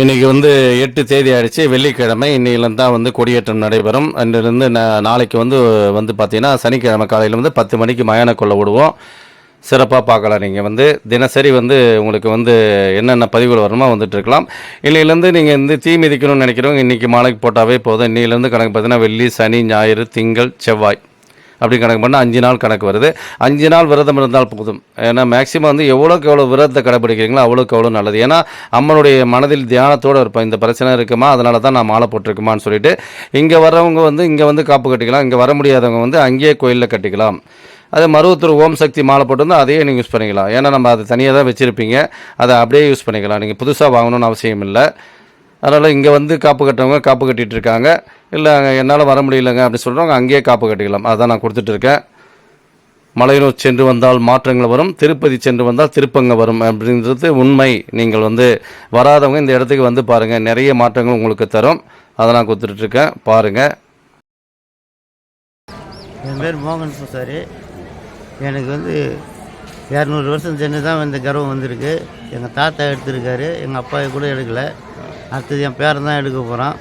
இன்னைக்கு வந்து எட்டு தேதி ஆயிடுச்சு. வெள்ளிக்கிழமை இன்னையிலேருந்து தான் வந்து கொடியேற்றம் நடைபெறும். அன்றிலிருந்து நாளைக்கு வந்து வந்து பார்த்திங்கன்னா சனிக்கிழமை காலையில் வந்து பத்து மணிக்கு மயான கொள்ள விடுவோம் சிறப்பாக பார்க்கலாம் நீங்கள் வந்து. தினசரி வந்து உங்களுக்கு வந்து என்னென்ன பதிவுகள் வரணுமோ வந்துட்டு இருக்கலாம். நீங்கள் வந்து தீ மிதிக்கணும்னு நினைக்கிறவங்க இன்றைக்கி மாலைக்கு போட்டாவே போதும். இன்னையிலேருந்து கணக்கு பார்த்தீங்கன்னா வெள்ளி சனி ஞாயிறு திங்கள் செவ்வாய். அப்படி கணக்கு பண்ணால் அஞ்சு நாள் கணக்கு வருது. அஞ்சு நாள் விரதம் இருந்தால் போதும். ஏன்னா மேக்ஸிமம் வந்து எவ்வளோக்கு எவ்வளோ விரதத்தை கடைப்பிடிக்கிறீங்களோ அவ்வளோக்கு எவ்வளோ நல்லது. ஏன்னா அம்மனுடைய மனதில் தியானத்தோடு இருப்போம். இந்த பிரச்சனை இருக்குமா? அதனால தான் நான் மாலை போட்டிருக்குமான்னு சொல்லிட்டு இங்கே வரவங்க வந்து இங்கே வந்து காப்பு கட்டிக்கலாம். இங்கே வர முடியாதவங்க வந்து அங்கேயே கோயிலில் கட்டிக்கலாம். அதே மருவத்தூர் ஓம் சக்தி மாலை போட்டிருந்தால் அதையே நீங்கள் யூஸ் பண்ணிக்கலாம். ஏன்னா நம்ம அதை தனியாக தான் வச்சுருப்பீங்க. அதை அப்படியே யூஸ் பண்ணிக்கலாம். நீங்கள் புதுசாக வாங்கணும்னு அவசியம் இல்லை. அதனால் இங்கே வந்து காப்பு கட்டுறவங்க காப்பு கட்டிகிட்டு இருக்காங்க. இல்லை என்னால் வர முடியலங்க அப்படின்னு சொல்கிறவங்க அங்கேயே காப்பு கட்டிக்கலாம். அதான் நான் கொடுத்துட்ருக்கேன் மலையனூர் சென்று வந்தால் மாற்றங்கள் வரும். திருப்பதி சென்று வந்தால் திருப்பங்க வரும் அப்படின்றது உண்மை. நீங்கள் வந்து வராதவங்க இந்த இடத்துக்கு வந்து பாருங்கள் நிறைய மாற்றங்கள் உங்களுக்கு தரும். அதை நான் கொடுத்துட்ருக்கேன் பாருங்கள் என் பேர் மோகன் பூசாரி. எனக்கு வந்து இரநூறு வருஷம் சென்று தான் இந்த கர்வம் வந்திருக்கு. எங்கள் தாத்தா எடுத்திருக்காரு. எங்கள் அப்பா கூட எடுக்கலை. அடுத்தது என் பேரன் தான் எடுக்க போகிறான்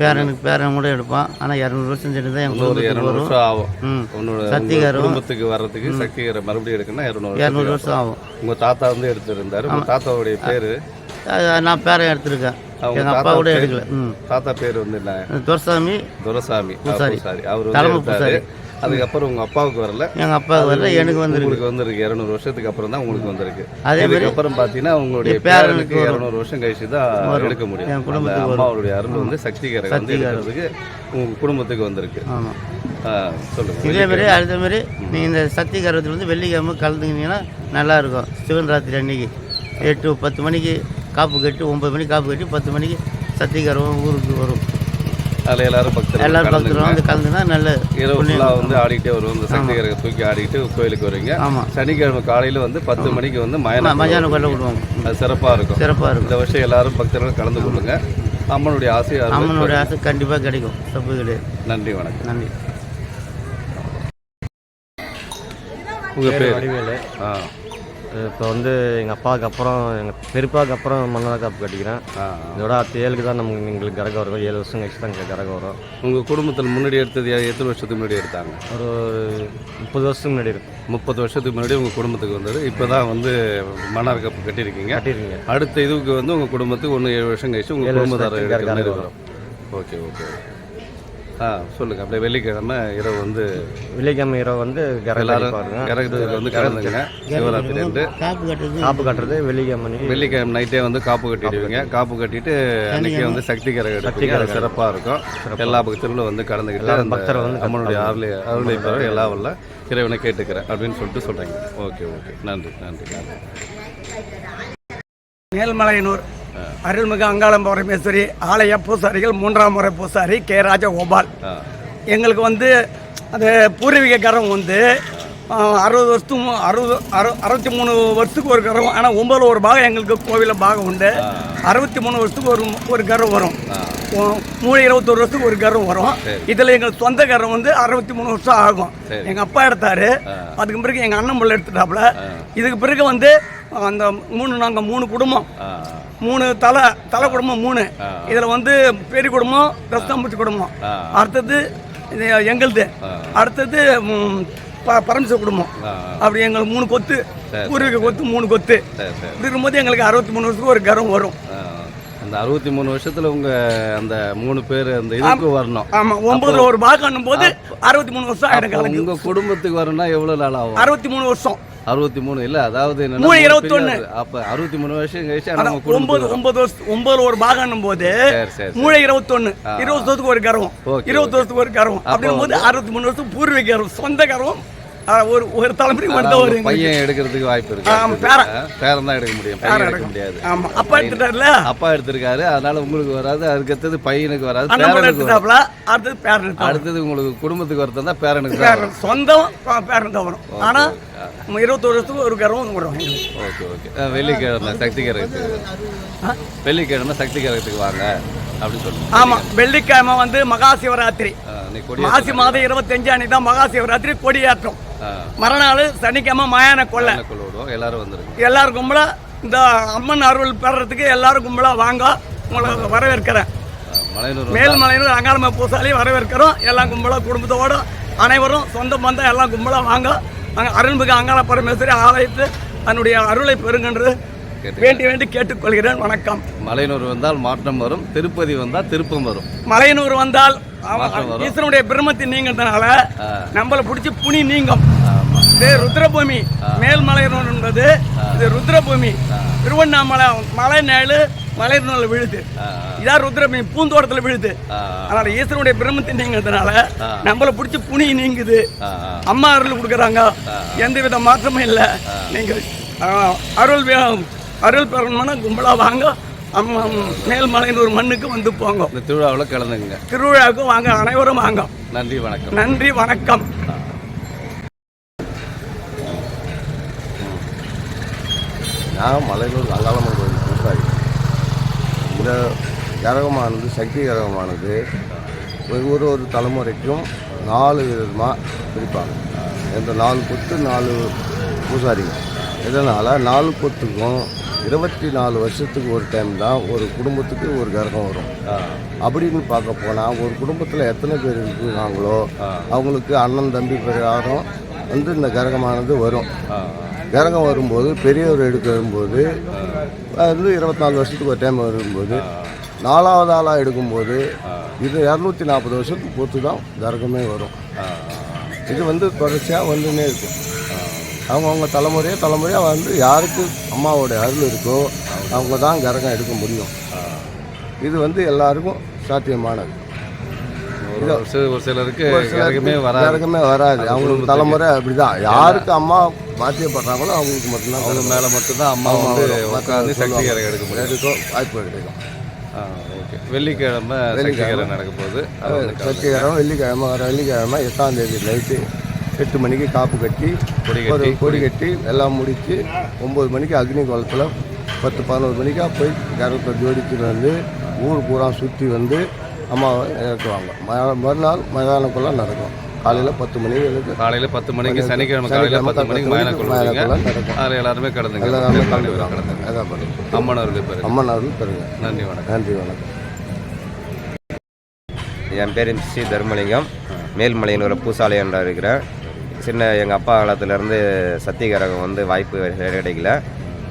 பேரனுக்கு பேரன் கூட எடுப்பான். ஆனால் இரநூறு வருஷம் சென்று தான் என் ஒரு இரநூறு வருஷம் ஆகும். உன்னோட சக்திகரம். குடும்பத்துக்கு வர்றதுக்கு சக்திகரை மறுபடியும் எடுக்கணும்னா இரநூறு இரநூறு வருஷம் ஆகும். உங்க தாத்தா வந்து எடுத்திருந்தாரு. உங்க தாத்தாவுடைய பேரு? நான் பேரன் எடுத்திருக்கேன். எங்கள் அப்பா கூட? எடுக்கல. தாத்தா பேர் வந்து என்ன? துரசாமி. துரசாமி. பூசாரி. அவர் தலைமை அதுக்கப்புறம் உங்க அப்பாவுக்கு வரல. எங்கள் அப்பாவுக்கு வரல எனக்கு வந்திருக்கு. உங்களுக்கு வந்திருக்கு. இரநூறு வருஷத்துக்கு அப்புறம் தான் உங்களுக்கு வந்திருக்கு. அதே மாதிரி அதுக்கப்புறம் பாத்தீங்கன்னா உங்களுடைய பேரனுக்கு இரநூறு வருஷம் கழிச்சு தான் எடுக்க முடியும். என் குடும்பத்துக்கு அம்மாவுடைய அருள் வந்து சக்திகரை வந்து எடுக்கிறதுக்கு உங்க குடும்பத்துக்கு வந்திருக்கு. ஆமாம் ஆ, சொல்லுங்க. இதே மாதிரி அடுத்த மாதிரி நீங்கள் இந்த சக்தி கரவத்தில் வந்து வெள்ளிக்கிழமை கலந்துக்கினீங்கன்னா நல்லா இருக்கும் சிவன் ராத்திரி அன்னைக்கு எட்டு பத்து மணிக்கு காப்பு கட்டி ஒன்பது மணிக்கு காப்பு கட்டி பத்து மணிக்கு சக்தி கரவம் ஊருக்கு வரும். அதுல எல்லாரும் பக்தர்கள் எல்லாரும். பக்தரும் வந்து கலந்துனா நல்ல இரவு ஃபுல்லாக வந்து ஆடிக்கிட்டே வருவோம். இந்த சக்திகரை தூக்கி ஆடிக்கிட்டு கோயிலுக்கு வருவீங்க. ஆமாம் சனிக்கிழமை காலையில வந்து பத்து மணிக்கு வந்து மயன மதியானம் கொள்ள விடுவாங்க அது சிறப்பா இருக்கும். சிறப்பாக இருக்கும். இந்த வருஷம் எல்லாரும் பக்தர்கள் கலந்து கொள்ளுங்க. அம்மனுடைய ஆசை அம்மனுடைய ஆசை கண்டிப்பாக கிடைக்கும். தப்பு கிடையாது. நன்றி வணக்கம். நன்றி. உங்க பேர்? வடிவேலு. ஆ. இப்போ வந்து எங்கள் அப்பாவுக்கு அப்புறம் எங்கள் பெரியப்பாவுக்கு அப்புறம் மன்னரா காப்பு கட்டிக்கிறேன். இதோட அடுத்த ஏழுக்கு தான் நமக்கு எங்களுக்கு கரகம் வரும். ஏழு வருஷம் கழிச்சு தான் எங்களுக்கு கரகம் வரும். உங்க குடும்பத்தில் முன்னாடி எடுத்தது எத்தனை வருஷத்துக்கு முன்னாடி எடுத்தாங்க? ஒரு முப்பது வருஷத்துக்கு முன்னாடி இருக்கு. முப்பது வருஷத்துக்கு முன்னாடி உங்க குடும்பத்துக்கு வந்தது. இப்பதான் வந்து மன்னார் கப்பு கட்டியிருக்கீங்க. கட்டியிருக்கீங்க. அடுத்த இதுக்கு வந்து உங்க குடும்பத்துக்கு ஒன்று ஏழு வருஷம் கழிச்சு உங்க ஏழு குடும்பத்தாரர் வரும். Okay okay. ஆ சொல்லுங்க. அப்படியே வெள்ளிக்கிழமை இரவு வந்து வெள்ளிக்கிழமை இரவு வந்து கரகம் எல்லாரும் பாருங்க இறக்குறதுக்கு வந்து கலந்துங்க. சிவராத்திரி காப்பு கட்டுறது காப்பு கட்டுறது வெள்ளிக்கிழமை வெள்ளிக்கிழமை நைட்டே வந்து காப்பு கட்டிடுவீங்க. காப்பு கட்டிட்டு அன்னைக்கு வந்து சக்தி கரகம் எடுப்பீங்க. அது சிறப்பாக இருக்கும். எல்லா பக்தர்களும் வந்து கலந்துக்கிட்டு பக்தரும் வந்து அம்மனுடைய அருளை அருளை பெற எல்லா வல்ல இறைவனை கேட்டுக்கிறேன் அப்படின்னு சொல்லிட்டு சொல்கிறீங்க ஓகே ஓகே. நன்றி நன்றி நன்றி. மேல்மலையனூர். அருள்மிகு அங்காளம் பரமேஸ்வரி ஆலய பூசாரிகள் மூன்றாம் முறை பூசாரி கே ராஜகோபால். எங்களுக்கு வந்து அது பூர்வீக கரம் வந்து அறுபது வருஷத்துக்கு அறுபது அறு அறுபத்தி மூணு வருஷத்துக்கு ஒரு கரம் ஆனால் ஒன்பதுல ஒரு பாகம் எங்களுக்கு கோவிலில் பாகம் உண்டு. அறுபத்தி மூணு வருஷத்துக்கு ஒரு ஒரு கரம் வரும். மூணு இருபத்தொரு வருஷத்துக்கு ஒரு கரம் வரும். இதில் எங்கள் சொந்த கரம் வந்து அறுபத்தி மூணு வருஷம் ஆகும். எங்கள் அப்பா எடுத்தாரு. அதுக்கு பிறகு எங்கள் அண்ணன் பிள்ளை எடுத்துட்டாப்புல. இதுக்கு பிறகு வந்து அந்த மூணு நாங்கள் மூணு குடும்பம். மூணு தலை தலை குடும்பம் மூணு. இதில் வந்து பெரிய குடும்பம் தஸ்தாம்பூச்சி குடும்பம். அடுத்தது எங்களுது. அடுத்தது ப- பரமசிவ குடும்பம். அப்படி எங்களுக்கு மூணு கொத்து. பூர்வீக கொத்து மூணு கொத்து. இப்படி இருக்கும்போது எங்களுக்கு அறுபத்தி மூணு வருஷத்துக்கு ஒரு கரம் வரும். அந்த அறுபத்தி மூணு வருஷத்துல உங்க அந்த மூணு பேர் அந்த இதுக்கு வரணும். ஆமாம் ஒன்பதுல ஒரு பாகம் போது அறுபத்தி மூணு வருஷம் ஆயிடும் உங்க குடும்பத்துக்கு வரணும்னா எவ்வளவு நாள் ஆகும்? அறுபத்தி மூணு வருஷம். அறுபத்தி மூணு இல்ல அதாவது மூணு இருபத்தொன்னு. அப்ப அறுபத்தி மூணு வருஷம் கழிச்சு ஒன்பது ஒன்பது வருஷம் ஒன்பதுல ஒரு பாகம் போது மூணு இருபத்தொன்னு. இருபது வருஷத்துக்கு ஒரு ஓகே, இருபது வருஷத்துக்கு ஒரு கரம். அப்படிங்கும் போது அறுபத்தி மூணு வருஷம் பூர்வீக சொந்த கரம். ஆ, ஒரு ஒரு தலைமுறை மட்டும் ஒரு பையன் எடுக்கிறதுக்கு வாய்ப்பு இருக்கு. பேரன். பேரன் தான் எடுக்க முடியும். பையன் எடுக்க முடியாது. ஆமா அப்பா எடுத்துட்டார்ல? அப்பா எடுத்திருக்காரு. அதனால உங்களுக்கு வராது. அதுக்கு அடுத்தது பையனுக்கு வராது. பேரனுக்கு அடுத்தது பேரன். அடுத்தது உங்களுக்கு குடும்பத்துக்கு வரத்தான் தான் பேரனுக்கு. பேரன். சொந்தம் பேரன் தான் வரும். ஆனா இருபத்தொரு வருஷத்துக்கு ஒரு கர்வம் வரும். Okay okay. வெள்ளிக்கிழமை சக்தி கரகத்துக்கு வெள்ளிக்கிழமை சக்தி கரகத்துக்கு வாங்க. அப்படின்னு சொல்லுங்க. ஆமா வெள்ளிக்கிழமை வந்து மகா சிவராத்திரி. மாசி மாதம் இருபத்தஞ்சு அன்னைக்கு தான் மகா சிவராத்திரி கொடியேற்றம். மறுநாள் சனிக்கிழமை மயான கொள்ளை. கொள்ள எல்லாரும் வந்துருங்க. எல்லாரும் கும்பலா இந்த அம்மன் அருள் பெறறதுக்கு எல்லாரும் கும்பலா வாங்க. உங்களை வரவேற்கிறேன். மேல்மலையினர் அங்காளம்ம பூசாலி வரவேற்கிறோம். எல்லாம் கும்பலா குடும்பத்தோட அனைவரும் சொந்த பந்தம் எல்லாம் கும்பலா வாங்க. அங்க அருள்மிகு அங்காள பரமேஸ்வரி ஆலயத்து அதனுடைய அருளை பெறுங்கன்று. வேண்டி வேண்டி கேட்டுக்கொள்கிறேன். வணக்கம். மலையனூர் வந்தால் மாற்றம் வரும். திருப்பதி வந்தால் திருப்பம் வரும். மலையனூர் வந்தால் மாற்றம் வரும். ஈஸ்வரனுடைய பிரம்மத்தை நீங்கிறதுனால. நம்மளை பிடிச்சி புனி நீங்கும். இது ருத்ரபூமி மேல்மலையனூர் என்பது இது ருத்ரபூமி. திருவண்ணாமலை மலை நேழு மலையனூர்ல விழுது. இதான் ருத்ரபூமி பூந்தோட்டத்துல விழுது. அதனால ஈஸ்வரனுடைய பிரம்மத்தை நீங்கிறதுனால. நம்மளை பிடிச்சி புனி நீங்குது. அம்மா அருள் கொடுக்குறாங்க. எந்த வித மாற்றமும் இல்லை. நீங்கள் அருள் அருள் பெறணும்னா கும்பலா வாங்க. மேல்மலையனூர் மண்ணுக்கு வந்து போங்க. இந்த திருவிழாவில் கலந்துங்க திருவிழாவுக்கு வாங்க அனைவரும் வாங்க. நன்றி வணக்கம். நன்றி வணக்கம். நான் மலையனூர் அங்காளம்மன் கோயில் பூசாரி. இந்த கரகமானது சக்தி கரகமானது ஒவ்வொரு ஒரு தலைமுறைக்கும் நாலு விதமாக பிரிப்பாங்க. இந்த நாலு கொத்து நாலு பூசாரிங்க. இதனால் நாலு கொத்துக்கும் இருபத்தி நாலு வருஷத்துக்கு ஒரு டைம் தான் ஒரு குடும்பத்துக்கு ஒரு கரகம் வரும். அப்படின்னு பார்க்க போனால் ஒரு குடும்பத்தில் எத்தனை பேர் இருக்கிறாங்களோ அவங்களுக்கு அண்ணன் தம்பி பிரகாரம் வந்து இந்த கரகமானது வரும். கரகம் வரும்போது பெரியவர் எடுக்க வரும்போது அது வந்து இருபத்தி நாலு வருஷத்துக்கு ஒரு டைம் வரும்போது நாலாவது ஆளாக எடுக்கும்போது இது இரநூத்தி நாற்பது வருஷத்துக்கு பொறுத்து தான் கரகமே வரும். இது வந்து தொடர்ச்சியாக வந்துன்னே இருக்கும் அவங்கவுங்க தலைமுறையாக தலைமுறையாக வந்து யாருக்கு அம்மாவோட அருள் இருக்கோ அவங்க தான் கரகம் எடுக்க முடியும். இது வந்து எல்லாருக்கும் சாத்தியமானது. ஒரு சில- ஒரு சிலருக்கு யாருக்குமே வராது. யாருக்குமே வராது. அவங்களுக்கு தலைமுறை அப்படிதான். யாருக்கு அம்மா பாத்தியப்படுறாங்களோ அவங்களுக்கு மட்டும்தான் அவங்க கரகம். மேலே மட்டும்தான் அம்மா வந்து. உட்காந்து சக்தி. கரகம் எடுக்க முடியும். எடுக்கும் வாய்ப்பு கிடைக்கும். ஆ ஓகே. வெள்ளிக்கிழமை சக்தி வெள்ளிக்கிழமை. கரகம் நடக்க போகுது. கலந்து- சத்தியகிழமை வெள்ளிக்கிழமை வர வெள்ளிக்கிழமை எட்டாம் தேதி நைட்டு எட்டு மணிக்கு காப்பு கட்டி கொடி ஒரு கட்டி கொடி கட்டி எல்லாம் முடித்து ஒம்பது மணிக்கு அக்னி குளத்தில் பத்து பதினோரு மணிக்கா போய் கரத்தை ஜோடிச்சுட்டு வந்து ஊர் பூரா சுற்றி வந்து அம்மாவை இறக்குவாங்க. ம- மறுநாள் மயானக்குள்ளே நடக்கும். காலையில் பத்து மணிக்கு காலையில பத்து மணிக்கு சனிக்கிழமை காலையில பத்து மணிக்கு மயானக்குள்ள நடக்கும். அதில் எல்லாருமே கலந்துங்க எல்லாருமே கலந்து கலந்துக்கிறோம் கலந்துங்க அதான் பண்ணுறோம் அம்மன் அவர்கள் பேரு அம்மன் பெறுங்க நன்றி வணக்கம். நன்றி வணக்கம். என் பேர் ஸ்ரீ தர்மலிங்கம். மேல்மலையனூர் பூசாலயன்ற இருக்கிறேன். சின்ன எங்கள் அப்பா காலத்துலேருந்து சத்தியகரகம் வந்து வாய்ப்பு கிடைக்கல.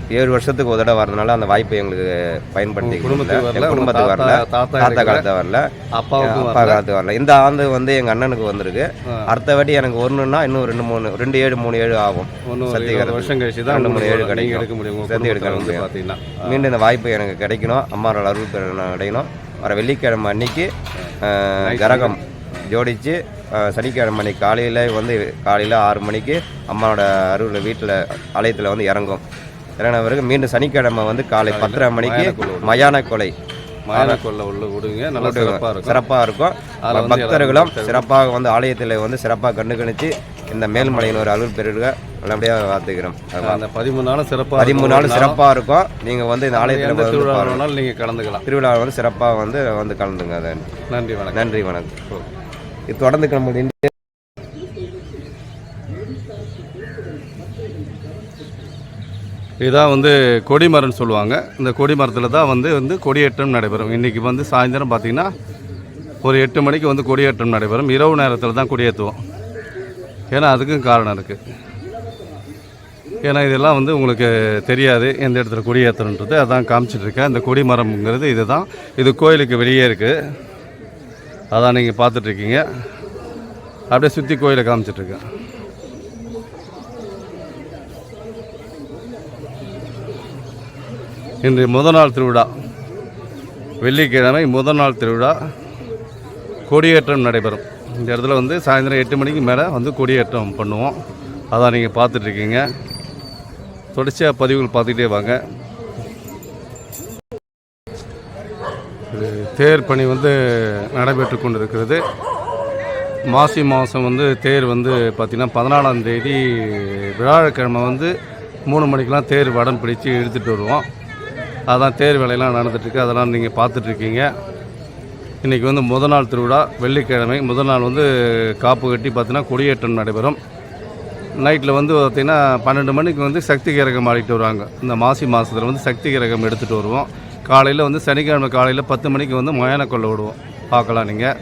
ஏழு வருஷத்துக்கு ஒரு தடவை வரதுனால அந்த வாய்ப்பு எங்களுக்கு பயன்படுத்தி குடும்பத்துக்கு குடும்பத்துக்கு தாத்தா- வரல. தாத்தா. காலத்தில் வரல. அப்பா வரல. காலத்துக்கு வரல. இந்த ஆண்டு வந்து எங்கள் அண்ணனுக்கு வந்திருக்கு. அடுத்த வாட்டி எனக்கு ஒன்றுன்னா இன்னும் ரெண்டு மூணு ரெண்டு ஏழு மூணு ஏழு ஆகும். இருபது வருஷம் கழிச்சு தான் ரெண்டு மூணு ஏழு கிடைக்கும். எடுக்க முடியும் சேர்த்து எடுக்க முடியும். பார்த்தீங்கன்னா மீண்டும் இந்த வாய்ப்பு எனக்கு கிடைக்கணும். அம்மாவோட அருள் கிடைக்கணும் வர வெள்ளிக்கிழமை அன்னைக்கு கரகம் ஜோடிச்சு சனிக்கிழமை அன்னைக்கு காலையில் வந்து காலையில் ஆறு மணிக்கு அம்மாவோட அருள் வீட்டில் ஆலயத்தில் வந்து இறங்கும். இறங்கின பிறகு மீண்டும் சனிக்கிழமை வந்து காலை பத்தரை மணிக்கு மயான கொலை. மயான கொள்ள உள்ள விடுங்க நல்லா சிறப்பாக இருக்கும். சிறப்பாக பக்தர்களும் சிறப்பாக வந்து ஆலயத்தில் வந்து சிறப்பாக கண்டுகணிச்சு இந்த மேல்மலையின் ஒரு அருள் பெருக நல்லபடியாக வாழ்த்துக்கிறோம். அந்த பதிமூணு நாளும் சிறப்பாக பதிமூணு நாள் சிறப்பாக இருக்கும். நீங்கள் வந்து இந்த ஆலயத்தில் திருவிழா நீங்கள் கலந்துக்கலாம். திருவிழா வந்து சிறப்பாக வந்து வந்து கலந்துங்க. அதை நன்றி வணக்கம். நன்றி வணக்கம். இது தொடர்ந்து நம்ம இதான் வந்து கொடிமரம்னு சொல்லுவாங்க. இந்த கொடிமரத்தில் தான் வந்து வந்து கொடியேற்றம் நடைபெறும். இன்றைக்கி வந்து சாயந்தரம் பார்த்திங்கன்னா ஒரு எட்டு மணிக்கு வந்து கொடியேற்றம் நடைபெறும். இரவு நேரத்தில் தான் கொடியேற்றுவோம் ஏன்னா அதுக்கும் காரணம் இருக்குது ஏன்னா இதெல்லாம் வந்து உங்களுக்கு தெரியாது எந்த இடத்துல கொடியேற்றணுன்றது அதான் காமிச்சிட்ருக்கேன் இந்த கொடிமரம்ங்கிறது இதுதான். இது கோயிலுக்கு வெளியே இருக்குது அதான் நீங்கள் பார்த்துட்ருக்கீங்க. அப்படியே சுற்றி கோயிலை காமிச்சிட்ருக்கேன். இன்று முதல் நாள் திருவிழா. வெள்ளிக்கிழமை முதல் நாள் திருவிழா. கொடியேற்றம் நடைபெறும். இந்த இடத்துல வந்து சாயந்தரம் எட்டு மணிக்கு மேலே வந்து கொடியேற்றம் பண்ணுவோம். அதான் நீங்கள் பார்த்துட்ருக்கீங்க. தொடர்ச்சியாக பதிவுகள் பார்த்துக்கிட்டே வாங்க. தேர் பணி வந்து நடைபெற்று கொண்டிருக்கிறது. மாசி மாதம் வந்து தேர் வந்து பார்த்திங்கன்னா பதினாலாம் தேதி வியாழக்கிழமை வந்து மூணு மணிக்கெலாம் தேர் வடம் பிடிச்சி இழுத்துட்டு வருவோம். அதான் தேர் வேலையெல்லாம் நடந்துட்டுருக்கு. அதெல்லாம் நீங்கள் பார்த்துட்ருக்கீங்க இன்றைக்கி வந்து முதல் நாள் திருவிழா. வெள்ளிக்கிழமை முதல் நாள் வந்து காப்பு கட்டி பார்த்தீங்கன்னா கொடியேற்றம் நடைபெறும். நைட்டில் வந்து பார்த்திங்கன்னா பன்னெண்டு மணிக்கு வந்து சக்தி கிரகம் ஆடிட்டு வருவாங்க. இந்த மாசி மாதத்தில் வந்து சக்தி கிரகம் எடுத்துகிட்டு வருவோம். காலையில் வந்து சனிக்கிழமை காலையில் பத்து மணிக்கு வந்து மயான கொள்ள விடுவோம் பார்க்கலாம் நீங்கள்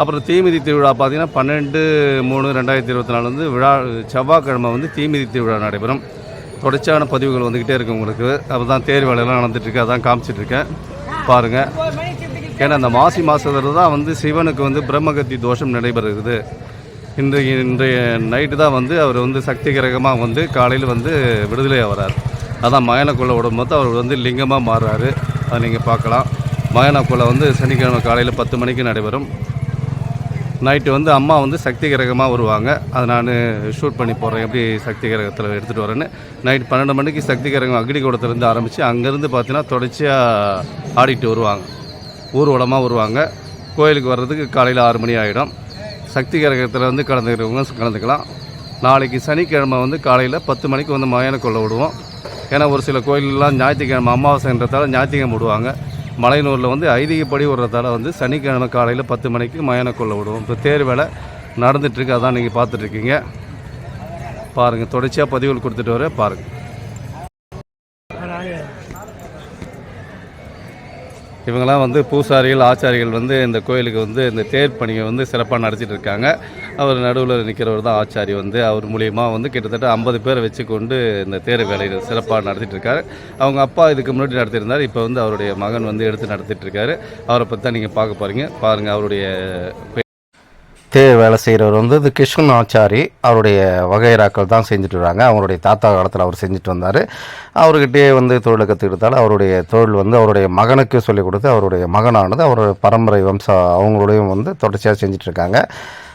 அப்புறம் தீமிதி திருவிழா பார்த்தீங்கன்னா பன்னெண்டு மூணு ரெண்டாயிரத்தி இருபத்தி நாலு வந்து விழா செவ்வாய்க்கிழமை வந்து தீமிதி திருவிழா நடைபெறும். தொடர்ச்சியான பதிவுகள் வந்துக்கிட்டே இருக்கு உங்களுக்கு. அப்போ தான் தேர் வேலையெல்லாம் நடந்துட்டுருக்கு. அதான் காமிச்சிட்ருக்கேன் பாருங்கள் ஏன்னா அந்த மாசி மாதத்தில் தான் வந்து சிவனுக்கு வந்து பிரம்மகத்தி தோஷம் நடைபெறுகிறது. இன்றைய இன்றைய நைட்டு தான் வந்து அவர் வந்து சக்தி கிரகமாக வந்து காலையில் வந்து விடுதலை ஆகிறார் அதான் மயனக்குள்ள விடும்போது அவர் வந்து லிங்கமாக மாறுறாரு. அதை நீங்கள் பார்க்கலாம். மயானக்குள்ள வந்து சனிக்கிழமை காலையில் பத்து மணிக்கு நடைபெறும். நைட்டு வந்து அம்மா வந்து சக்தி கிரகமாக வருவாங்க. அதை நான் ஷூட் பண்ணி போடுறேன். எப்படி சக்தி கிரகத்தில் எடுத்துகிட்டு வரேன்னு. நைட் பன்னெண்டு மணிக்கு சக்தி கிரகம் அக்னிகூடத்துலேருந்து ஆரம்பித்து அங்கேருந்து பார்த்தீங்கன்னா தொடர்ச்சியாக ஆடிட்டு வருவாங்க. ஊர்வலமாக வருவாங்க. கோயிலுக்கு வர்றதுக்கு காலையில் ஆறு மணி ஆகிடும் சக்தி கிரகத்தில் வந்து கலந்துக்கிறவங்க கலந்துக்கலாம். நாளைக்கு சனிக்கிழமை வந்து காலையில் பத்து மணிக்கு வந்து மயான கொள்ள விடுவோம் ஏன்னா ஒரு சில கோயிலெலாம் ஞாயிற்றுக்கிழமை அமாவாசைன்றதால ஞாயிற்றுக்கிழமை விடுவாங்க. மலையனூரில் வந்து ஐதீகப்படி விடுறதால வந்து சனிக்கிழமை காலையில் பத்து மணிக்கு மயான கொள்ள விடுவோம். இப்போ தேர் வேலை நடந்துகிட்ருக்கு அதான் நீங்கள் பார்த்துட்ருக்கீங்க பாருங்கள் தொடர்ச்சியாக பதிவுகள் கொடுத்துட்டு வர பாருங்கள் இவங்கெல்லாம் வந்து பூசாரிகள் ஆச்சாரிகள் வந்து இந்த கோயிலுக்கு வந்து இந்த தேர் பணியை வந்து சிறப்பாக நடத்திட்டு இருக்காங்க. அவர் நடுவில் நிற்கிறவர் தான் ஆச்சாரி வந்து. அவர் மூலியமாக வந்து கிட்டத்தட்ட ஐம்பது பேரை வச்சு கொண்டு இந்த தேர் வேலையை சிறப்பாக நடத்திட்டு இருக்காரு. அவங்க அப்பா இதுக்கு முன்னாடி நடத்தியிருந்தார். இப்போ வந்து அவருடைய மகன் வந்து எடுத்து நடத்திட்டு இருக்காரு. அவரை பற்றி தான் நீங்கள் பார்க்க போகிறீங்க பாருங்கள் அவருடைய தேர் வேலை செய்கிறவர் வந்து இது கிருஷ்ணன் ஆச்சாரி. அவருடைய வகைராக்கள் தான் செஞ்சுட்டு வராங்க அவருடைய தாத்தா காலத்தில் அவர் செஞ்சுட்டு வந்தார். அவர்கிட்டயே வந்து தொழிலை கற்றுக்கிட்டால் அவருடைய தொழில் வந்து அவருடைய மகனுக்கு சொல்லிக் கொடுத்து அவருடைய மகனானது அவருடைய பரம்பரை வம்சா அவங்களோடையும் வந்து தொடர்ச்சியாக செஞ்சிட்ருக்காங்க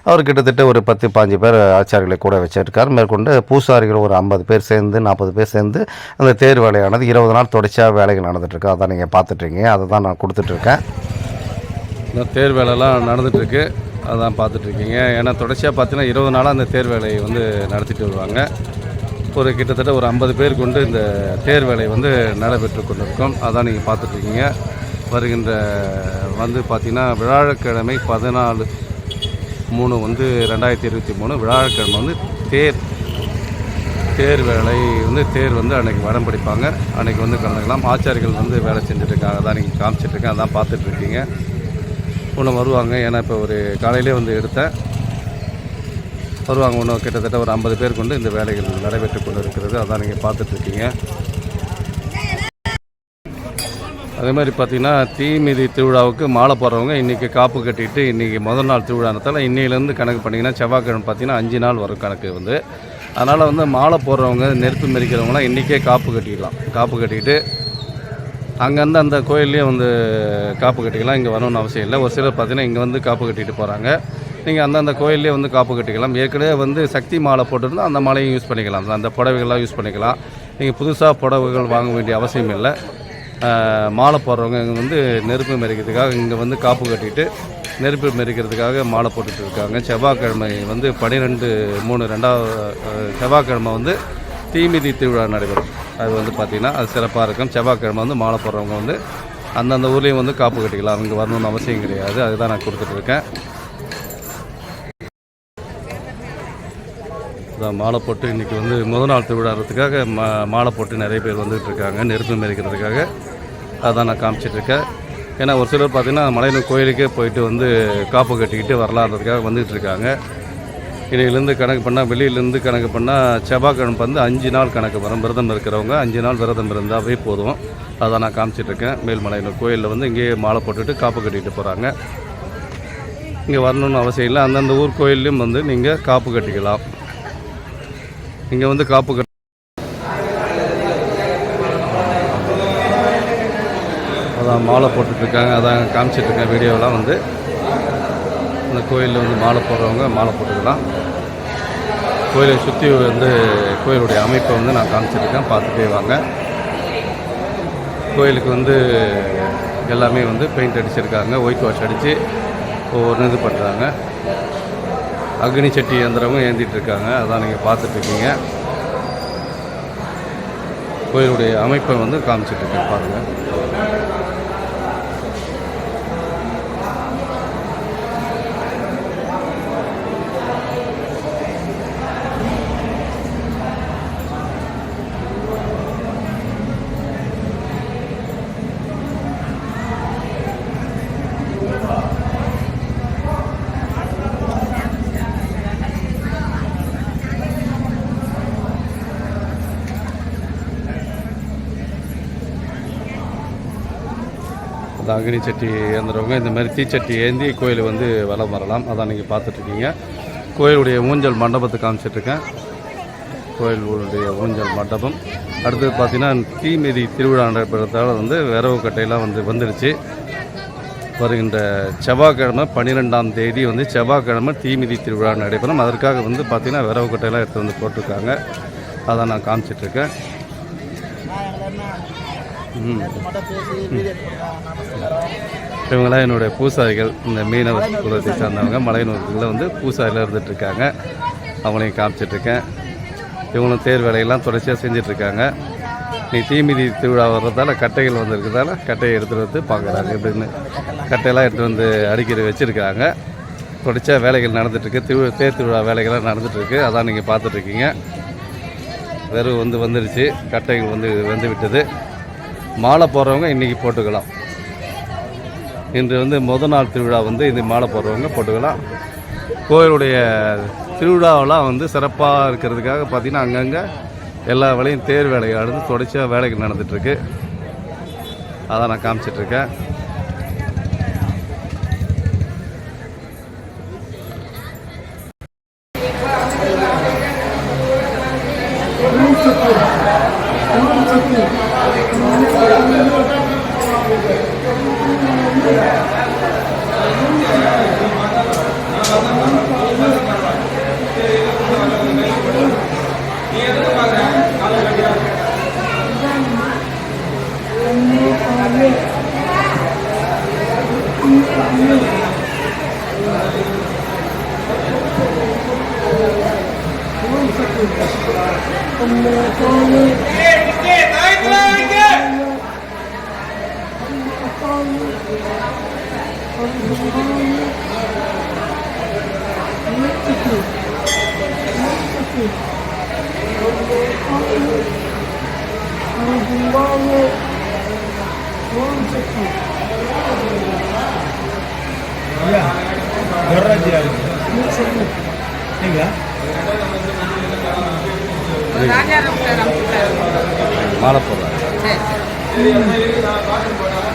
அவர் கிட்டத்தட்ட ஒரு பத்து பாஞ்சு பேர் ஆச்சாரிகளை கூட வச்சிருக்கார். மேற்கொண்டு பூசாரிகள் ஒரு ஐம்பது பேர் சேர்ந்து நாற்பது பேர் சேர்ந்து அந்த தேர் வேலையானது இருபது நாள் தொடர்ச்சியாக வேலைகள் நடந்துகிட்ருக்கு அதான் நீங்கள் பார்த்துட்ருக்கீங்க அதை தான் நான் கொடுத்துட்ருக்கேன் தேர் வேலைலாம் நடந்துகிட்ருக்கு அதான் பார்த்துட்ருக்கீங்க. ஏன்னா தொடர்ச்சியாக பார்த்தீங்கன்னா இருபது நாளாக அந்த தேர் வேலையை வந்து நடத்திட்டு வருவாங்க. ஒரு கிட்டத்தட்ட ஒரு ஐம்பது பேர் கொண்டு இந்த தேர் வேலை வந்து நடைபெற்று கொண்டிருக்கோம். அதான் நீங்கள் பார்த்துட்ருக்கீங்க. வருகின்ற வந்து பார்த்திங்கன்னா வியாழக்கிழமை பதினாலு மூணு வந்து ரெண்டாயிரத்தி இருபத்தி மூணு விழாக்கிழமை வந்து தேர் தேர் வேலை வந்து தேர் வந்து அன்னைக்கு வடம் பிடிப்பாங்க. அன்னைக்கு வந்து கலந்துக்கலாம். ஆச்சாரிகள் வந்து வேலை செஞ்சுட்டு இருக்காங்க அதான் நீங்கள் காமிச்சிட்ருக்கேன். அதான் பார்த்துட்ருக்கீங்க. இன்னும் வருவாங்க. ஏன்னா இப்போ ஒரு காலையிலே வந்து எடுத்தேன். வருவாங்க இன்னும் கிட்டத்தட்ட ஒரு ஐம்பது பேர் கொண்டு இந்த வேலைகள் நடைபெற்று கொண்டு இருக்கிறது அதான் நீங்கள் பார்த்துட்ருக்கீங்க. அதே மாதிரி பார்த்தீங்கன்னா தீமிதி திருவிழாவுக்கு மாலை போடுறவங்க இன்றைக்கி காப்பு கட்டிட்டு இன்றைக்கி முதல் நாள் திருவிழானத்தால் இன்னையிலேருந்து கணக்கு பண்ணிங்கன்னா செவ்வாய்க்கிழமை பார்த்தீங்கன்னா அஞ்சு நாள் வரும் கணக்கு வந்து. அதனால் வந்து மாலை போடுறவங்க நெருப்பு மெரிக்கிறவங்களாம் இன்றைக்கே காப்பு கட்டிடலாம். காப்பு கட்டிட்டு அங்கேருந்து அந்த கோயில்லேயே வந்து காப்பு கட்டிக்கலாம் இங்கே வரணும்னு அவசியம் இல்லை. ஒரு சிலர் பார்த்தீங்கன்னா இங்கே வந்து காப்பு கட்டிட்டு போகிறாங்க நீங்கள் அந்தந்த கோயில்லேயே வந்து காப்பு கட்டிக்கலாம். ஏற்கனவே வந்து சக்தி மாலை போட்டிருந்தால் அந்த மாலையும் யூஸ் பண்ணிக்கலாம். அந்த புடவைகள்லாம் யூஸ் பண்ணிக்கலாம். நீங்கள் புதுசாக புடவைகள் வாங்க வேண்டிய அவசியம் இல்லை. மாலை போடுறவங்க இங்கே வந்து நெருப்பு மெரிக்கிறதுக்காக இங்கே வந்து காப்பு கட்டிட்டு நெருப்பு மெரிக்கிறதுக்காக மாலை போட்டுட்டு இருக்காங்க. செவ்வாய்க்கிழமை வந்து பன்னிரெண்டு மூணு ரெண்டாவது செவ்வாய்க்கிழமை வந்து தீமிதி திருவிழா நடைபெறும். அது வந்து பார்த்திங்கன்னா அது சிறப்பாக இருக்கும். செவ்வாய்க்கிழமை வந்து மாலை போடுறவங்க வந்து அந்தந்த ஊர்லேயும் வந்து காப்பு கட்டிக்கலாம். அவங்க வரணும்னு அவசியம் கிடையாது. அதுதான் நான் கொடுத்துட்ருக்கேன் இதான் மாலை போட்டு இன்றைக்கி வந்து முதல் நாள் திருவிழாறதுக்காக மா மாலை போட்டு நிறைய பேர் வந்துகிட்டு இருக்காங்க. நெருப்பு மெரிக்கிறதுக்காக அதான் நான் காமிச்சிட்ருக்கேன் ஏன்னா ஒரு சிலர் பார்த்திங்கன்னா மலையனூர் கோயிலுக்கே போயிட்டு வந்து காப்பு கட்டிக்கிட்டு வரலான்றதுக்காக வந்துகிட்டு இருக்காங்க. இடையிலேருந்து கணக்கு பண்ணால் வெளியிலேருந்து கணக்கு பண்ணால் செவ்வாய்க்கிழமை வந்து அஞ்சு நாள் கணக்கு வரும். விரதம் இருக்கிறவங்க அஞ்சு நாள் விரதம் இருந்தாவே போதும். அதான் நான் காமிச்சிட்ருக்கேன் மேல்மலையில் கோயிலில் வந்து இங்கேயே மாலை போட்டுட்டு காப்பு கட்டிட்டு போகிறாங்க இங்கே வரணும்னு அவசியம் இல்லை. அந்தந்த ஊர் கோயில்லையும் வந்து நீங்கள் காப்பு கட்டிக்கலாம். இங்கே வந்து காப்பு கட்ட அதான் மாலை போட்டுட்ருக்காங்க அதான் காமிச்சிட்ருக்கேன் வீடியோலாம் வந்து கோயிலில் வந்து மாலை போடுறவங்க மாலை போட்டுக்கலாம். கோயிலை சுற்றி வந்து கோயிலுடைய அமைப்பை வந்து நான் காமிச்சிருக்கேன். பார்த்துட்டே வாங்க. கோயிலுக்கு வந்து எல்லாமே வந்து பெயிண்ட் அடிச்சிருக்காங்க. ஒயிட் வாஷ் அடித்து ஒவ்வொரு இது பண்ணுறாங்க அக்னி சட்டி இயந்திரமும் ஏந்திட்டு இருக்காங்க. அதான் நீங்கள் பார்த்துட்ருக்கீங்க கோயிலுடைய அமைப்பை வந்து காமிச்சிட்ருக்கேன் பாருங்கள் அக்னி சட்டி ஏந்துறவங்க இந்த மாதிரி தீச்சட்டி ஏந்தி கோயில் வந்து வலம் வரலாம். அதான் நீங்கள் பார்த்துட்ருக்கீங்க. கோயிலுடைய ஊஞ்சல் மண்டபத்தை காமிச்சிட்ருக்கேன். கோயிலுடைய ஊஞ்சல் மண்டபம். அடுத்தது பார்த்திங்கன்னா தீமிதி திருவிழா நடைபெறத்தால் வந்து விரவு கட்டையெல்லாம் வந்து வந்துடுச்சு வருகின்ற செவ்வாய்க்கிழமை பன்னிரெண்டாம் தேதி வந்து செவ்வாய்க்கிழமை தீமிதி திருவிழா நடைபெறும். அதற்காக வந்து பார்த்தீங்கன்னா விரவு கட்டையெல்லாம் எடுத்து வந்து போட்டிருக்காங்க. அதான் நான் காமிச்சிட்ருக்கேன். இவங்களாம் என்னுடைய பூசாரிகள். இந்த மீனவர் குலத்தை சார்ந்தவங்க. மலையனூருக்குள்ள வந்து பூசாரியில் இருந்துகிட்ருக்காங்க அவங்களையும் காமிச்சிட்ருக்கேன். இவங்களும் தேர் வேலையெல்லாம் தொடர்ச்சியாக செஞ்சிட்ருக்காங்க. நீ தீமிதி திருவிழா வர்றதால கட்டைகள் வந்திருக்கிறதால கட்டையை எடுத்துகிட்டு வந்து பார்க்குறாங்க. எப்படின்னு கட்டையெல்லாம் எடுத்துகிட்டு வந்து அடிக்கடி வச்சுருக்காங்க தொடர்ச்சியாக வேலைகள் நடந்துகிட்ருக்கு திரு தேர் திருவிழா வேலைகள்லாம் நடந்துகிட்ருக்கு அதான் நீங்கள் பார்த்துட்ருக்கீங்க. வெறும் வந்து வந்துருச்சு. கட்டைகள் வந்து வந்து விட்டது. மாலை போடுறவங்க இன்றைக்கி போட்டுக்கலாம். இன்று வந்து முத நாள் திருவிழா வந்து இந்த மாலை போடுறவங்க போட்டுக்கலாம். கோயிலுடைய திருவிழாவெல்லாம் வந்து சிறப்பாக இருக்கிறதுக்காக பார்த்திங்கன்னா அங்கங்கே எல்லா வேலையும் தேர் வேலைகள் நடந்து தொடர்ச்சியாக வேலைகள் நடந்துகிட்ருக்கு அதான் நான் காமிச்சிட்ருக்கேன் Ya, berat dia. Tiga. Mana pula?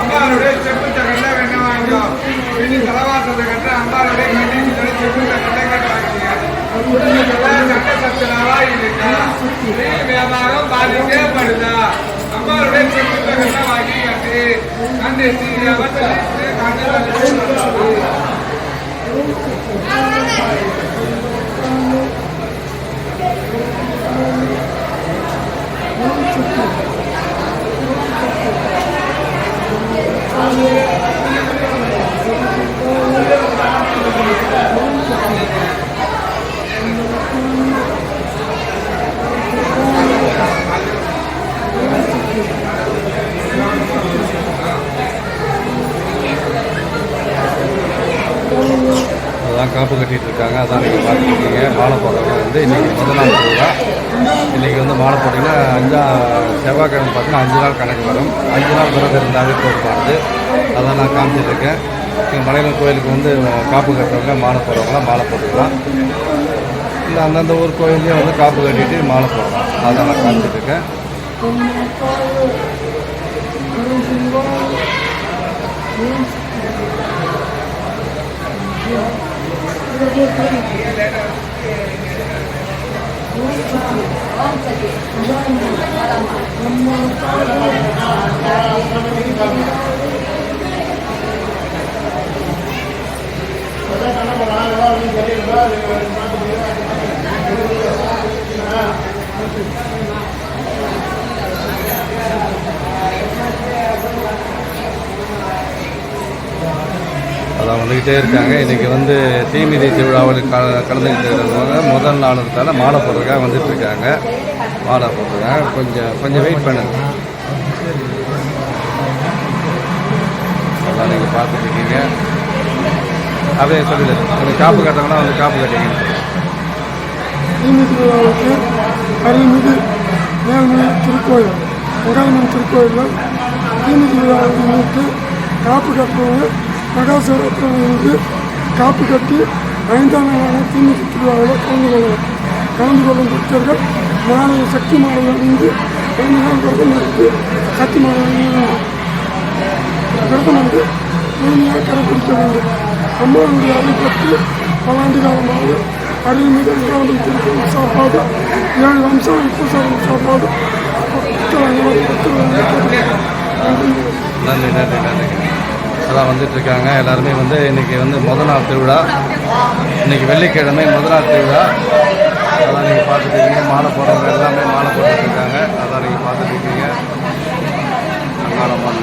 அம்பாளுடைய செப்பு தகல்ல வெண்ண வாங்கிக்கோ இனி தலவாசத்தை கட்ட அம்பாளுடைய கண்டிப்பாக செப்பு தகல்ல கட்ட வாங்கிக்க சட்ட சச்சனாவா இருக்கா ஸ்ரீ வியாபாரம் பாதிக்கப்படுதா அம்பாளுடைய செப்பு தகல்ல வாங்கி கட்டு கண்டு ஸ்ரீ அதான் காப்பு கட்டிட்டு இருக்காங்க அதான் நீங்கள் பார்த்துருக்கீங்க மாலை போடுறவங்க வந்து இன்றைக்கி முதல் நாள் திருவிழா இன்றைக்கி வந்து மாலை போட்டிங்கன்னா அஞ்சா செவ்வாய்க்கிழமை பார்த்தீங்கன்னா அஞ்சு நாள் கணக்கு வரும். அஞ்சு நாள் விரதம் இருந்தாலே போதுமானது அதான் நான் காமிச்சிட்ருக்கேன். எங்கள் மலையம்மன் கோயிலுக்கு வந்து காப்பு கட்டுறவங்க மாலை போடுறவங்களாம் மாலை போட்டுக்கலாம். இல்லை அந்தந்த ஊர் கோயிலையும் வந்து காப்பு கட்டிட்டு மாலை போடலாம். அதான் நான் காமிச்சிட்டு இருக்கேன் அதான் வந்துக்கிட்டே இருக்காங்க. இன்றைக்கி வந்து தீமிதி திருவிழாவில் க கலந்துக்கிட்டு இருக்கிறவங்க முதல் நாளுக்கால மாலை போடுறதுக்காக வந்துட்டுருக்காங்க மாலை போடுறதுக்காக கொஞ்சம் கொஞ்சம் வெயிட் பண்ணுங்க. அதான் நீங்கள் பார்த்துட்ருக்கீங்க அதே அப்படியே சொல்லிடு. கொஞ்சம் காப்பு கட்டணும்னா வந்து காப்பு கட்டிங்க தீமிதி திருவிழாவுக்கு அருள்மிகு மேல்மலை திருக்கோயில் உடல்மன் திருக்கோயிலில் தீமிதி விழாவை முன்னிட்டு காப்பு கட்டுறவங்க மகாசிவராத்திரிக்கு காப்பு கட்டி ஐந்தாம் நாளான தீமிதி திருவிழாவில் கலந்து கொள்ளலாம் கலந்து கொள்ளும் பக்தர்கள் மாலை சக்தி மாலையிலிருந்து ஐந்து நாள் விரதம் எடுத்து சக்தி மாலையில் விரதம் வந்து முழுமையாக கடைபிடிக்க வேண்டும். அம்மாவுடைய அருள் பற்றி பல ஆண்டு காலமாக அருள்மிகு அங்காளம்மன் திருக்கோயில் சாப்பாடு ஏழு வம்சம் உப்புசாரம் சாப்பாடு மக்கள் பக்தர்கள் நன்றி நன்றி நன்றி. எல்லாம் வந்துட்டு இருக்காங்க எல்லாருமே வந்து இன்னைக்கு வந்து முதல் நாள் திருவிழா. இன்னைக்கு வெள்ளிக்கிழமை முதல் நாள் திருவிழா. அதான் நீங்கள் பார்த்துட்டு மாலை போடுறவங்க எல்லாமே மாலை போட்டுட்டு இருக்காங்க அதான் நீங்கள் பார்த்துட்டு இருக்கீங்க அங்காளம்மன்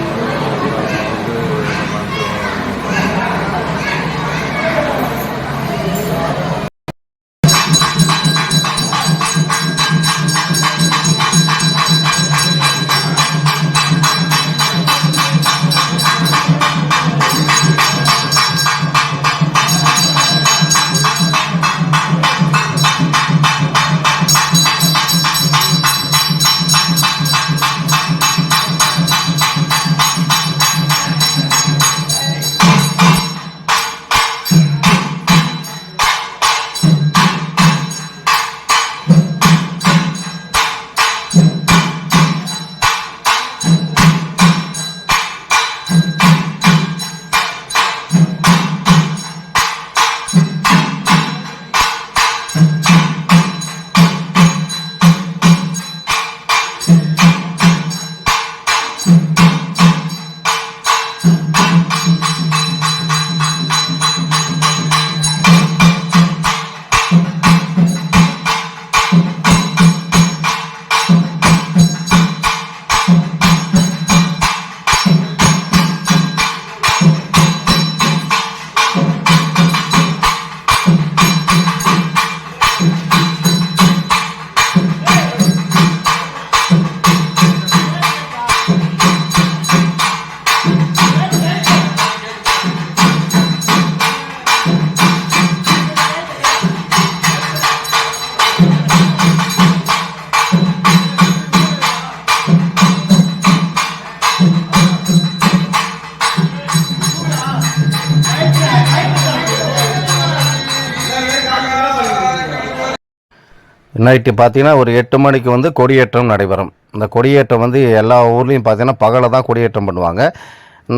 நைட்டு பார்த்தீங்கன்னா ஒரு எட்டு மணிக்கு வந்து கொடியேற்றம் நடைபெறும். இந்த கொடியேற்றம் வந்து எல்லா ஊர்லேயும் பார்த்தீங்கன்னா பகலை தான் கொடியேற்றம் பண்ணுவாங்க.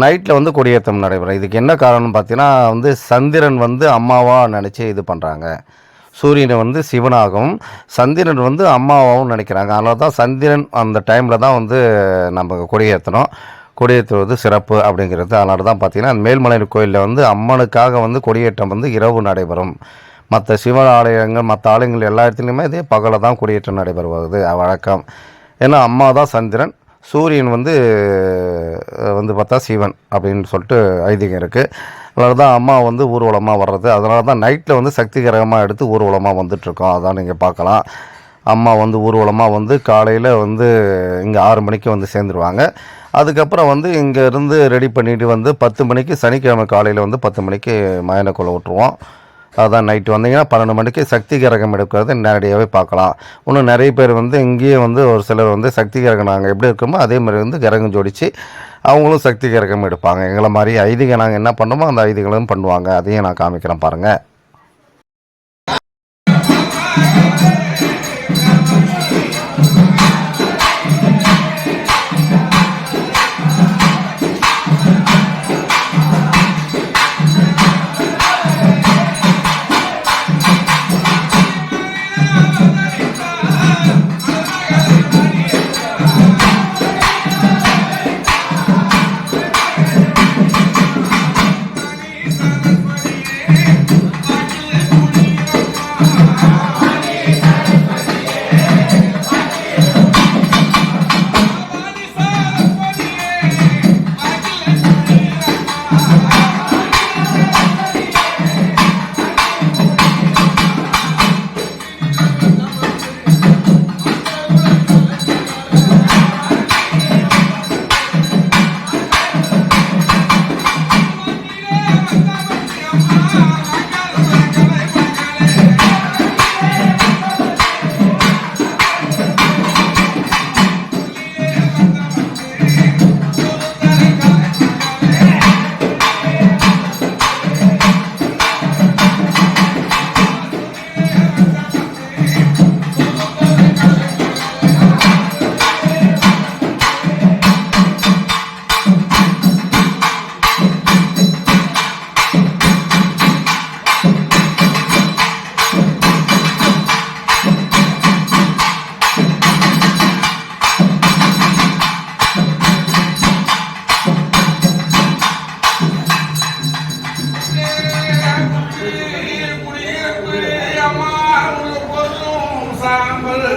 நைட்டில் வந்து கொடியேற்றம் நடைபெறும். இதுக்கு என்ன காரணம் பார்த்தீங்கன்னா வந்து சந்திரன் வந்து அம்மாவாக நினச்சி இது பண்ணுறாங்க சூரியனை வந்து சிவனாகவும் சந்திரன் வந்து அம்மாவாகவும் நினைக்கிறாங்க. அதனால தான் சந்திரன் அந்த டைமில் தான் வந்து நம்ம கொடியேற்றணும். கொடியேற்றுவது சிறப்பு அப்படிங்கிறது. அதனால தான் பார்த்தீங்கன்னா மேல்மலை கோயிலில் வந்து அம்மனுக்காக வந்து கொடியேற்றம் வந்து இரவு நடைபெறும். மற்ற சிவ ஆலயங்கள் மற்ற ஆலயங்கள் எல்லா இடத்துலையுமே இதே பகலை தான் கொடியேற்றம் நடைபெறுவது வழக்கம். ஏன்னா அம்மா தான் சந்திரன். சூரியன் வந்து வந்து பார்த்தா சிவன் அப்படின்னு சொல்லிட்டு ஐதீகம் இருக்குது அதனால தான் அம்மா வந்து ஊர்வலமாக வர்றது. அதனால தான் நைட்டில் வந்து சக்தி கிரகமாக எடுத்து ஊர்வலமாக வந்துட்டுருக்கோம். அதான் நீங்கள் பார்க்கலாம். அம்மா வந்து ஊர்வலமாக வந்து காலையில் வந்து இங்கே ஆறு மணிக்கு வந்து சேர்ந்துருவாங்க. அதுக்கப்புறம் வந்து இங்கேருந்து ரெடி பண்ணிட்டு வந்து பத்து மணிக்கு சனிக்கிழமை காலையில் வந்து பத்து மணிக்கு மயனக்குள்ளே விட்டுருவோம். அதான் நைட்டு வந்தீங்கன்னா பன்னெண்டு மணிக்கு சக்தி கிரகம் எடுக்கிறது நேரடியாகவே பார்க்கலாம். இன்னும் நிறைய பேர் வந்து இங்கேயே வந்து ஒரு சிலர் வந்து சக்தி கிரகம் நாங்கள் எப்படி இருக்கோமோ அதே மாதிரி வந்து கிரகம் ஜோடித்து அவங்களும் சக்தி கிரகம் எடுப்பாங்க. எங்களை மாதிரி ஐதீகம் நாங்கள் என்ன பண்ணோமோ அந்த ஐதீகங்களும் பண்ணுவாங்க. அதையும் நான் காமிக்கிறேன் பாருங்கள்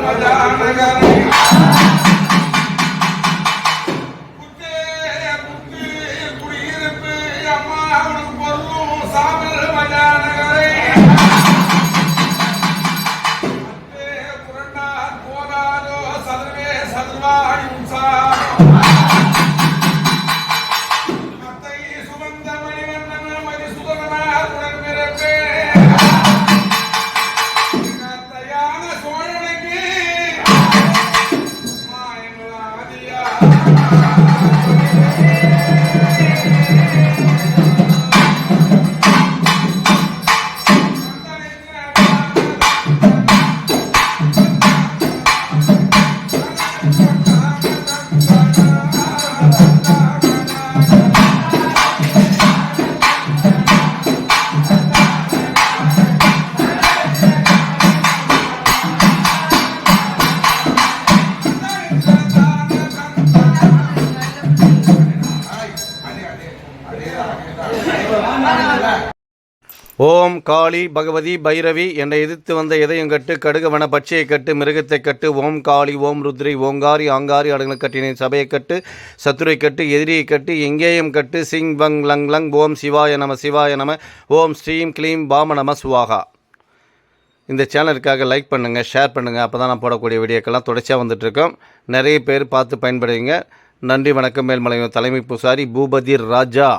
प्रधान ஓம் காளி பகவதி பைரவி என்னை எதிர்த்து வந்த இதயம் கட்டு கடுகவன பச்சையை கட்டு மிருகத்தை கட்டு ஓம் காளி ஓம் ருத்ரி ஓங்காரி ஆங்காரி அடங்கல் கட்டினை சபையை கட்டு சத்துரை கட்டு எதிரியை கட்டு எங்கேயும் கட்டு சிங் பங் லங் லங் ஓம் சிவாய நம சிவாய நம ஓம் ஸ்ரீம் க்ளீம் பாம நம சுவாகா. இந்த சேனலுக்காக லைக் பண்ணுங்கள் ஷேர் பண்ணுங்கள் அப்போ தான் நான் போடக்கூடிய வீடியோக்கெல்லாம் தொடர்ச்சியாக வந்துட்டுருக்கோம். நிறைய பேர் பார்த்து பயன்படுவீங்க. நன்றி வணக்கம் மேல்மலையம் தலைமை பூசாரி பூபதி ராஜா.